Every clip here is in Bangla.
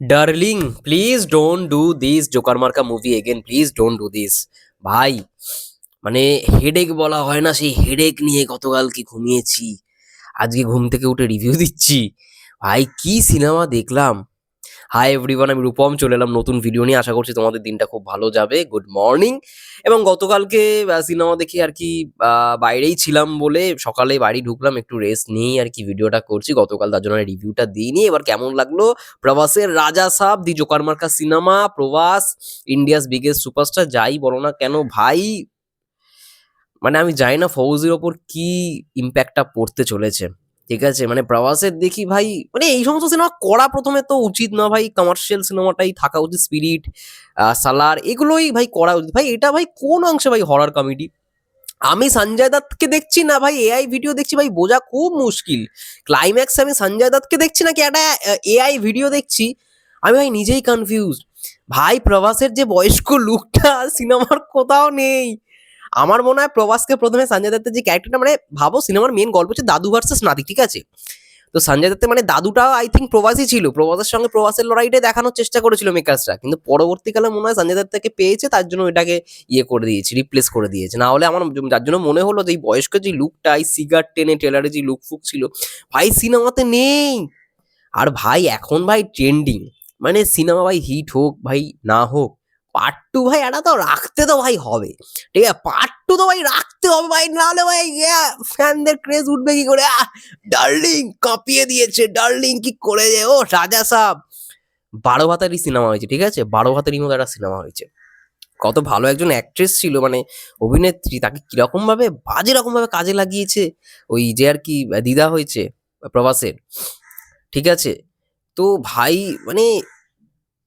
Darling please don't do this joker মার্কা movie again please don't do this ভাই মানে হেডেক বলা হয় না, সেই হেডেক নিয়ে গতকাল কি ঘুমিয়েছি? আজকে ঘুম থেকে উঠে রিভিউ দিচ্ছি। ভাই, কি সিনেমা দেখলাম? হাই এভরিওয়ান আমি রূপম, চলে এলাম নতুন ভিডিও নিয়ে। আশা করছি তোমাদের দিনটা খুব ভালো যাবে। গুড মর্নিং এবং গতকালকে সিনেমা দেখে আর কি বাইরেই ছিলাম বলে সকালে বাড়ি ঢুকলাম, একটু রেস্ট নিয়েই আর কি ভিডিওটা করছি। গতকাল তার জন্য রিভিউটা দিইনি। এবার কেমন লাগল? প্রভাসের রাজা সাব, দি জোকার মার্কা cinema Prabhas India's biggest superstar যাই বলো না কেন ভাই? মানে আমি জানি না ফৌজির ওপর কি ইম্প্যাক্টটা পড়তে চলেছে। ঠিক আছে? মানে প্রভাসের দেখি ভাই মানে এই সমস্ত সিনেমা করা প্রথমে তো উচিত না ভাই। কমার্শিয়াল সিনেমাটাই থাকা উচিত স্পিরিট সালার, এগুলোই ভাই করা উচিত। ভাই এটা ভাই কোন অংশে ভাই হরার কমেডি আমি সঞ্জয় দত্তকে দেখছি না ভাই এআই ভিডিও দেখছি ভাই, বোঝা খুব মুশকিল। ক্লাইম্যাক্সে আমি সঞ্জয় দত্তকে দেখছি নাকি একটা এআই ভিডিও দেখছি? আমি ভাই নিজেই কনফিউজ ভাই প্রভাসের যে বয়স্ক লুকটা সিনেমার কোথাও নেই। আমার মনে হয় প্রভাসকে প্রথমে সঞ্জয় দত্তের যে ক্যারেক্টারটা মানে ভাবো সিনেমার মেন গল্প হচ্ছে দাদু ভার্সেস নাতি, ঠিক আছে? তো সঞ্জয় দত্তের মানে দাদুটা আই থিঙ্ক প্রবাসী ছিল। প্রবাসের সঙ্গে প্রবাসের লড়াইটাই দেখানোর চেষ্টা করেছিল মেকার্সরা কিন্তু পরবর্তীকালে মনে হয় সঞ্জয় দত্তকে পেয়েছে, তার জন্য এটাকে ইয়ে করে দিয়েছে রিপ্লেস করে দিয়েছে। না হলে আমার যার জন্য মনে হলো যে এই বয়স্ক যে লুকটা এই সিগার টেনে ট্রেলারে যে লুক ফুক ছিল, ভাই সিনেমাতে নেই। আর ভাই, এখন ভাই ট্রেন্ডিং মানে সিনেমা ভাই হিট হোক, ভাই না হোক পার্ট টু ভাই এটা তো রাখতে তো ভাই হবে। ঠিক আছে? পার্ট টু তো ভাই রাখতে হবে ভাই, নাহলে ভাই ফ্যানদের ক্রেজ উঠবে কি করে? ডার্লিং কাঁপিয়ে দিয়েছে, ডার্লিং কি করে যে? ও রাজা সাহ বারো ভাতারই সিনেমা হয়েছে, ঠিক আছে? বারো ভাতারই মতো একটা সিনেমা হয়েছে। কত ভালো একজন অ্যাক্ট্রেস ছিল মানে অভিনেত্রী, তাকে কীরকম ভাবে বাজে রকম ভাবে কাজে লাগিয়েছে। ওই যে আর কি, দিদা হয়েছে প্রবাসের ঠিক আছে? তো ভাই মানে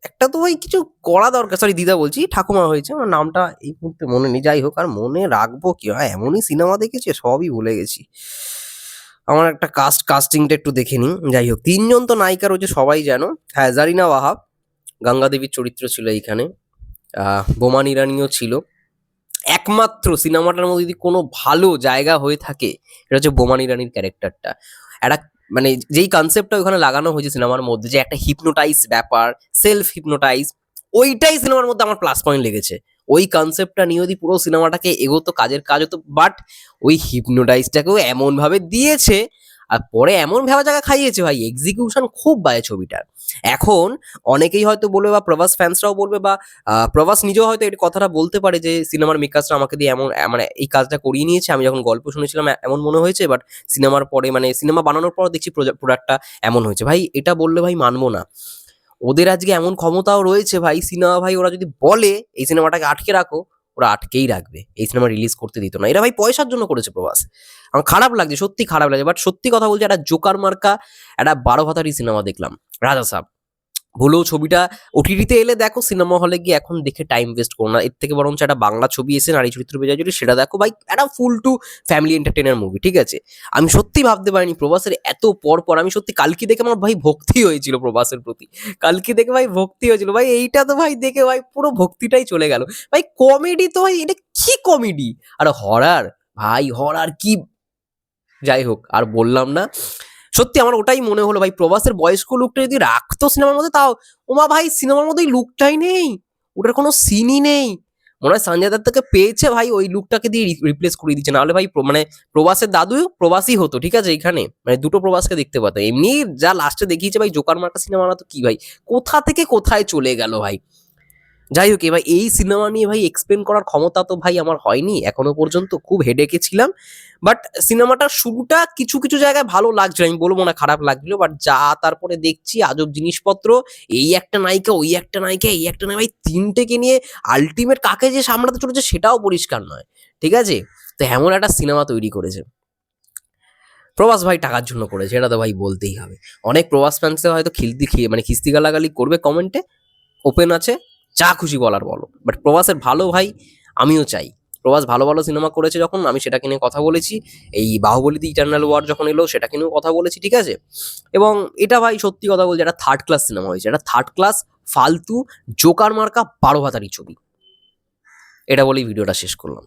একটা তো ভাই কিছু করা দরকার। সরি দিদা বলছি, ঠাকুমা হয়েছে, আমার নামটা এই মুহূর্তে মনে নেই। যাই হোক, আর মনে রাখব কি হয়, এমনই সিনেমা দেখেছি, সবই ভুলে গেছি। আমার একটা কাস্ট কাস্টিংটা একটু দেখে নিই। যাই হোক, তিনজন তো নায়িকা রয়েছে সবাই জানো হ্যাঁ জারিনা ওয়াহাব, গঙ্গা দেবীর চরিত্র ছিল এইখানে বোমান ইরানিও ছিল। একমাত্র সিনেমাটার মধ্যে যদি কোনো ভালো জায়গা হয়ে থাকে, এটা হচ্ছে বোমান ইরানির ক্যারেক্টারটা। একটা মানে যেই কনসেপ্টটা ওখানে লাগানো হয়েছে সিনেমার মধ্যে, যে একটা হিপনোটাইজ ব্যাপার সেলফ হিপনোটাইজ ওইটাই সিনেমার মধ্যে আমার প্লাস পয়েন্ট লেগেছে। ওই কনসেপ্টটা নিয়ে যদি পুরো সিনেমাটাকে এগোতো কাজের কাজ হতো বাট ওই হিপনোটাইজটাকেও এমনভাবে দিয়েছে আর পরে এমন ভেবা জায়গা খাইয়েছে ভাই এক্সিকিউশন খুব বাজে ছবিটার এখন অনেকেই হয়তো বলবে বা প্রভাস ফ্যান্সরাও বলবে বা প্রভাস নিজেও হয়তো এই কথাটা বলতে পারে যে সিনেমার মেকার্সরা আমাকে দিয়ে এমন মানে এই কাজটা করিয়ে নিয়েছে। আমি যখন গল্প শুনেছিলাম এমন মনে হয়েছে বাট সিনেমার পরে মানে সিনেমা বানানোর পর দেখছি প্রোডাক্টটা এমন হয়েছে। ভাই, এটা বললে ভাই মানবো না। ওদের আজকে এমন ক্ষমতাও রয়েছে ভাই সিনেমা ভাই, ওরা যদি বলে, এই সিনেমাটাকে আটকে রাখো, ওরা আটকেই রাখবে। এই সিনেমা রিলিজ করতে দিত না। এরা ভাই পয়সার জন্য করেছে প্রভাস। আমার খারাপ লাগছে, সত্যি খারাপ লাগছে। বাট সত্যি কথা বলছি একটা জোকার মার্কা, একটা বারো ভাতারি সিনেমা দেখলাম, রাজা সাহ ভুলেও ছবিটা ওটিটিতে এলে দেখো, সিনেমা হলে গিয়ে এখন দেখে টাইম ওয়েস্ট করো না। এর থেকে বরঞ্চ একটা বাংলা ছবি এসে নারী চরিত্র বেজা যদি সেটা দেখো ভাই, একটা full to family entertainer movie ঠিক আছে? আমি সত্যি ভাবতে পারিনি প্রবাসের এত পর পর, আমি সত্যি কালকি দেখে আমার ভাই ভক্তি হয়েছিল প্রবাসের প্রতি। কালকি দেখে ভাই ভক্তি হয়েছিল। ভাই এইটা তো ভাই দেখে ভাই পুরো ভক্তিটাই চলে গেল। ভাই কমেডি তো ভাই, এটা কি কমেডি আর হরার ভাই হরার কি যাই হোক, আর বললাম না। সত্যি আমার ওটাই মনে হলো ভাই, প্রবাসের বয়স্ক লুকটা যদি রাখতো সিনেমার মধ্যে, তাও ওমা ভাই, সিনেমার মধ্যে লুকটাই নেই। ওটার কোনো সিনই নেই। মনে হয় সঞ্জয় দত্তকে পেয়েছে ভাই, ওই লুকটাকে দিয়ে রিপ্লেস করে দিচ্ছে। নাহলে ভাই মানে প্রবাসের দাদু প্রবাসী হতো, ঠিক আছে, এখানে। মানে দুটো প্রবাসকে দেখতে পাতো এমনি যা লাস্টে দেখিয়েছে ভাই জোকার মার্কা সিনেমা তো কি ভাই? কোথা থেকে কোথায় চলে গেল ভাই? যাই হোক এবার এই সিনেমা নিয়ে ভাই এক্সপ্লেন করার ক্ষমতা তো ভাই আমার হয়নি, এখনও পর্যন্ত খুব হেডেকে ছিলাম। বাট সিনেমাটার শুরুটা কিছু কিছু জায়গায় ভালো লাগছিল, আমি বলব না খারাপ লাগছিল বাট যা তারপরে দেখছি, আজব জিনিসপত্র, এই একটা নায়িকা, ওই একটা নায়িকা, এই একটা নায়িকা ভাই তিনটেকে নিয়ে আলটিমেট কাকে যে সামলাতে চলেছে সেটাও পরিষ্কার নয়, ঠিক আছে? তো এমন একটা সিনেমা তৈরি করেছে। প্রবাস ভাই টাকার জন্য করেছে, এটা তো ভাই বলতেই হবে। অনেক প্রবাস ফ্যান্সে হয়তো খিলতি খেয়ে মানে খিস্তি গালাগালি করবে কমেন্টে ওপেন আছে। যা খুশি বলার বলো। বাট প্রবাসের ভালো ভাই আমিও চাই। প্রবাস ভালো ভালো সিনেমা করেছে যখন, আমি সেটাকে নিয়ে কথা বলেছি। এই বাহুবলী দি ইটার্নাল ওয়ার যখন এলো সেটাকে নিয়েও কথা বলেছি, ঠিক আছে? এবং এটা ভাই সত্যি কথা বলছি এটা থার্ড ক্লাস সিনেমা হয়েছে। এটা থার্ড ক্লাস ফালতু জোকার মার্কা বারো হাতারি ছবি। এটা বলেই ভিডিওটা শেষ করলাম।